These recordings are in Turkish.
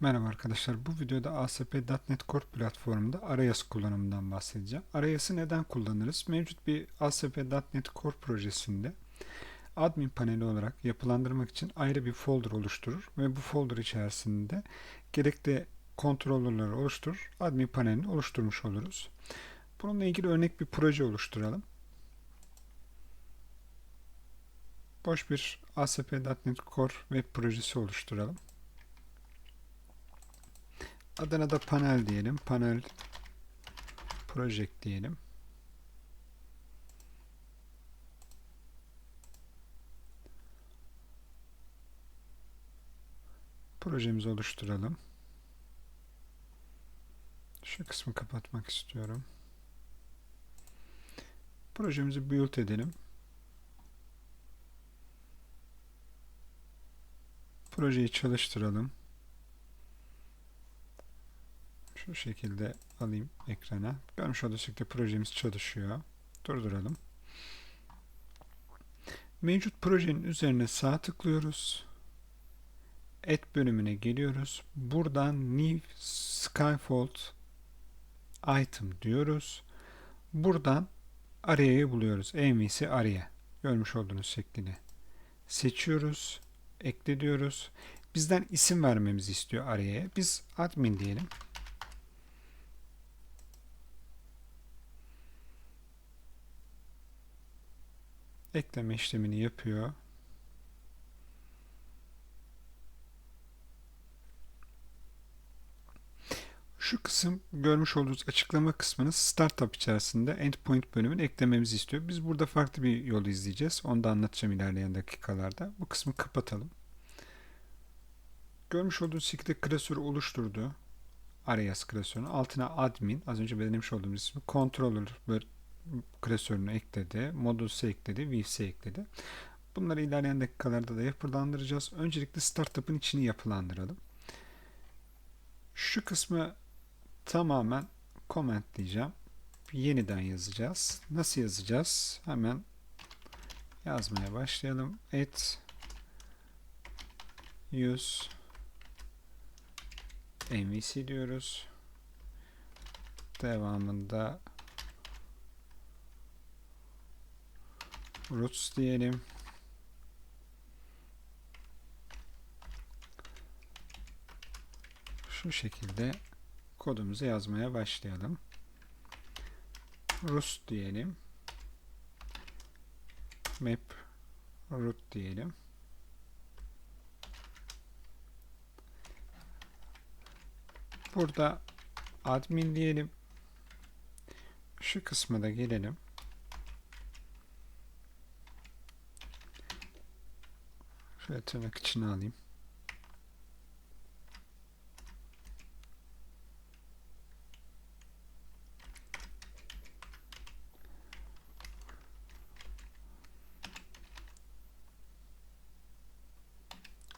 Merhaba arkadaşlar. Bu videoda ASP.NET Core platformunda Arayas kullanımından bahsedeceğim. Arayas'ı neden kullanırız? Mevcut bir ASP.NET Core projesinde admin paneli olarak yapılandırmak için ayrı bir folder oluşturur ve bu folder içerisinde gerekli kontrolörleri oluşturur. Admin panelini oluşturmuş oluruz. Bununla ilgili örnek bir proje oluşturalım. Boş bir ASP.NET Core web projesi oluşturalım. Adına da panel diyelim. Panel project diyelim. Projemizi oluşturalım. Şu kısmı kapatmak istiyorum. Projemizi build edelim. Projeyi çalıştıralım. Şu şekilde alayım ekrana. Görmüş olduğunuz şekilde projemiz çalışıyor. Durduralım. Mevcut projenin üzerine sağ tıklıyoruz. Et bölümüne geliyoruz. Buradan New Skyfold Item diyoruz. Buradan Aria'yı buluyoruz. MVC Aria. Görmüş olduğunuz şeklini. Seçiyoruz. Ekle diyoruz. Bizden isim vermemizi istiyor Aria'ya. Biz admin diyelim. Ekleme işlemini yapıyor. Şu kısım görmüş olduğunuz açıklama kısmını startup içerisinde endpoint bölümünü eklememizi istiyor. Biz burada farklı bir yol izleyeceğiz. Onu da anlatacağım ilerleyen dakikalarda. Bu kısmı kapatalım. Görmüş olduğunuz şekilde klasörü oluşturdu. Arias klasörünü. Altına admin, az önce belirlemiş olduğumuz ismi, controller klasörünü ekledi. Moduls'u ekledi. Views'u ekledi. Bunları ilerleyen dakikalarda da yapılandıracağız. Öncelikle startup'ın içini yapılandıralım. Şu kısmı tamamen comment diyeceğim. Yeniden yazacağız. Nasıl yazacağız? Hemen yazmaya başlayalım. Et use MVC diyoruz. Devamında roots diyelim. Şu şekilde kodumuzu yazmaya başlayalım. Roots diyelim. Map root diyelim. Burada admin diyelim. Şu kısma da gelelim. Şöyle tırnak içine alayım.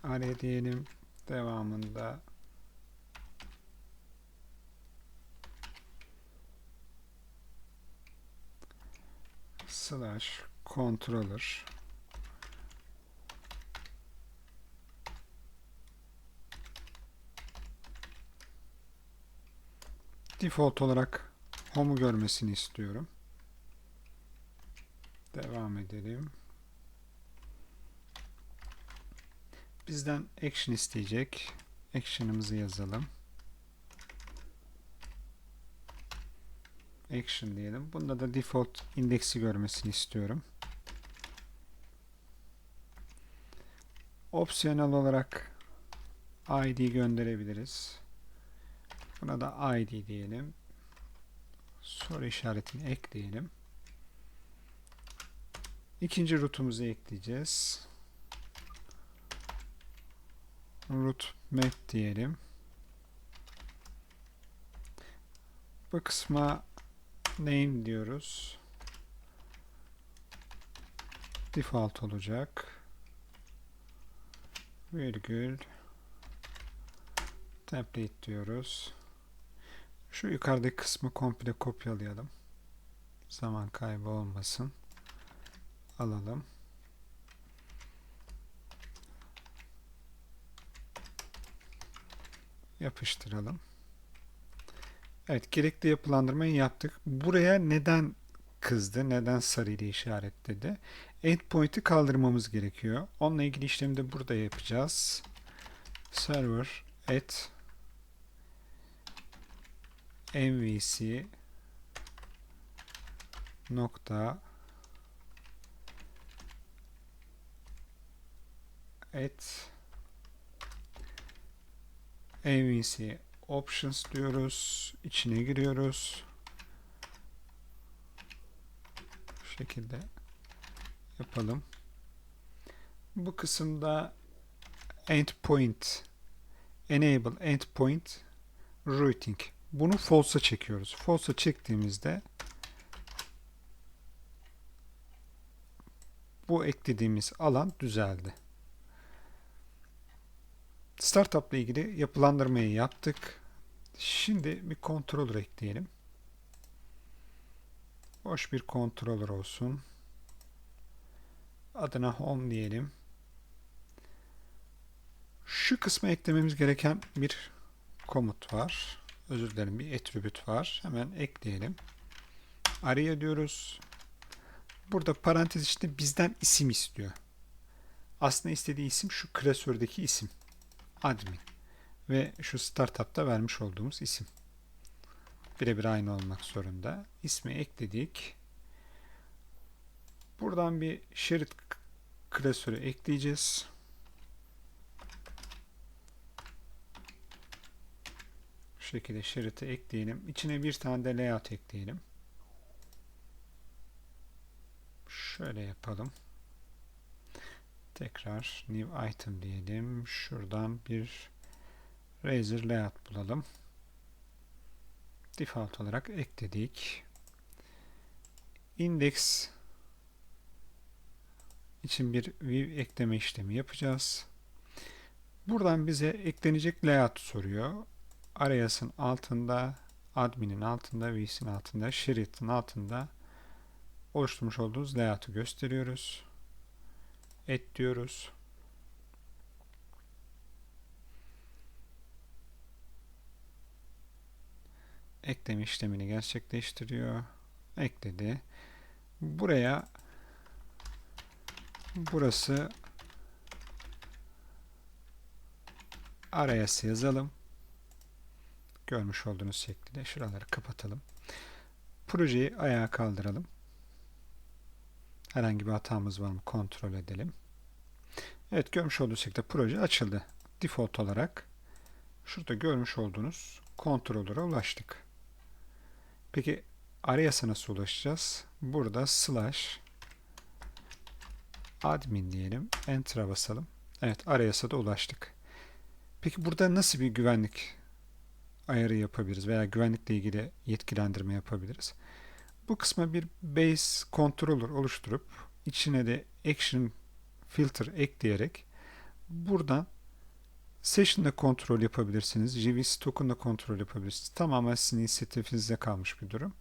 Araya diyelim. Devamında slash controller default olarak home'u görmesini istiyorum. Devam edelim. Bizden action isteyecek. Action'ımızı yazalım. Action diyelim. Bunda da default indeksi görmesini istiyorum. Opsiyonel olarak ID gönderebiliriz. Buna da ID diyelim. Soru işaretini ekleyelim. İkinci rootumuzu ekleyeceğiz. Root map diyelim. Bu kısma name diyoruz. Default olacak. Virgül template diyoruz. Şu yukarıdaki kısmı komple kopyalayalım. Zaman kaybı olmasın. Alalım. Yapıştıralım. Evet gerekli yapılandırmayı yaptık. Buraya neden kızdı? Neden sarı ile işaretledi? Endpoint'i kaldırmamız gerekiyor. Onunla ilgili işlemi de burada yapacağız. Server at mvc nokta at mvc options diyoruz. İçine giriyoruz. Bu şekilde yapalım. Bu kısımda endpoint enable endpoint routing bunu false'a çekiyoruz. False'a çektiğimizde bu eklediğimiz alan düzeldi. Startup ile ilgili yapılandırmayı yaptık. Şimdi bir controller ekleyelim. Boş bir controller olsun. Adına home diyelim. Şu kısma eklememiz gereken bir komut var. Özür dilerim bir attribute var. Hemen ekleyelim. Araya diyoruz. Burada parantez içinde bizden isim istiyor. Aslında istediği isim şu klasördeki isim. Admin. Ve şu startup'ta vermiş olduğumuz isim. Birebir aynı olmak zorunda. İsmi ekledik. Buradan bir şerit klasörü ekleyeceğiz. Şekilde şeriti ekleyelim. İçine bir tane de layout ekleyelim. Şöyle yapalım. Tekrar new item diyelim. Şuradan bir Razer layout bulalım. Default olarak ekledik. Index için bir view ekleme işlemi yapacağız. Buradan bize eklenecek layout soruyor. Arayas'ın altında, admin'in altında, v'sin altında, şeritin altında oluşturmuş olduğumuz layout'u gösteriyoruz. Et diyoruz. Ekleme işlemini gerçekleştiriyor. Ekledi. Buraya burası arayası yazalım. Görmüş olduğunuz şekilde şuraları kapatalım. Projeyi ayağa kaldıralım. Herhangi bir hatamız var mı kontrol edelim. Evet görmüş olduğunuz şekilde proje açıldı. Default olarak şurada görmüş olduğunuz kontrolöre ulaştık. Peki Arias'a nasıl ulaşacağız? Burada slash admin diyelim. Enter'a basalım. Evet Arias'a da ulaştık. Peki burada nasıl bir güvenlik ayarı yapabiliriz veya güvenlikle ilgili yetkilendirme yapabiliriz? Bu kısma bir base controller oluşturup içine de action filter ekleyerek buradan Session'da kontrol yapabilirsiniz. JVC token'da kontrol yapabilirsiniz. Tamamen sizin inisiyatifinizde kalmış bir durum.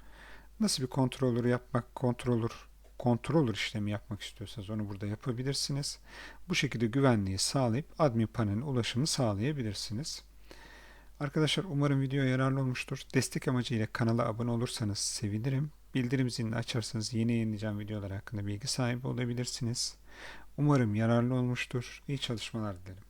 Nasıl bir controller yapmak, controller, controller işlemi yapmak istiyorsanız onu burada yapabilirsiniz. Bu şekilde güvenliği sağlayıp admin paneline ulaşımı sağlayabilirsiniz. Arkadaşlar umarım video yararlı olmuştur. Destek amacıyla kanala abone olursanız sevinirim. Bildirim zilini açarsanız yeni yayınlayacağım videolar hakkında bilgi sahibi olabilirsiniz. Umarım yararlı olmuştur. İyi çalışmalar dilerim.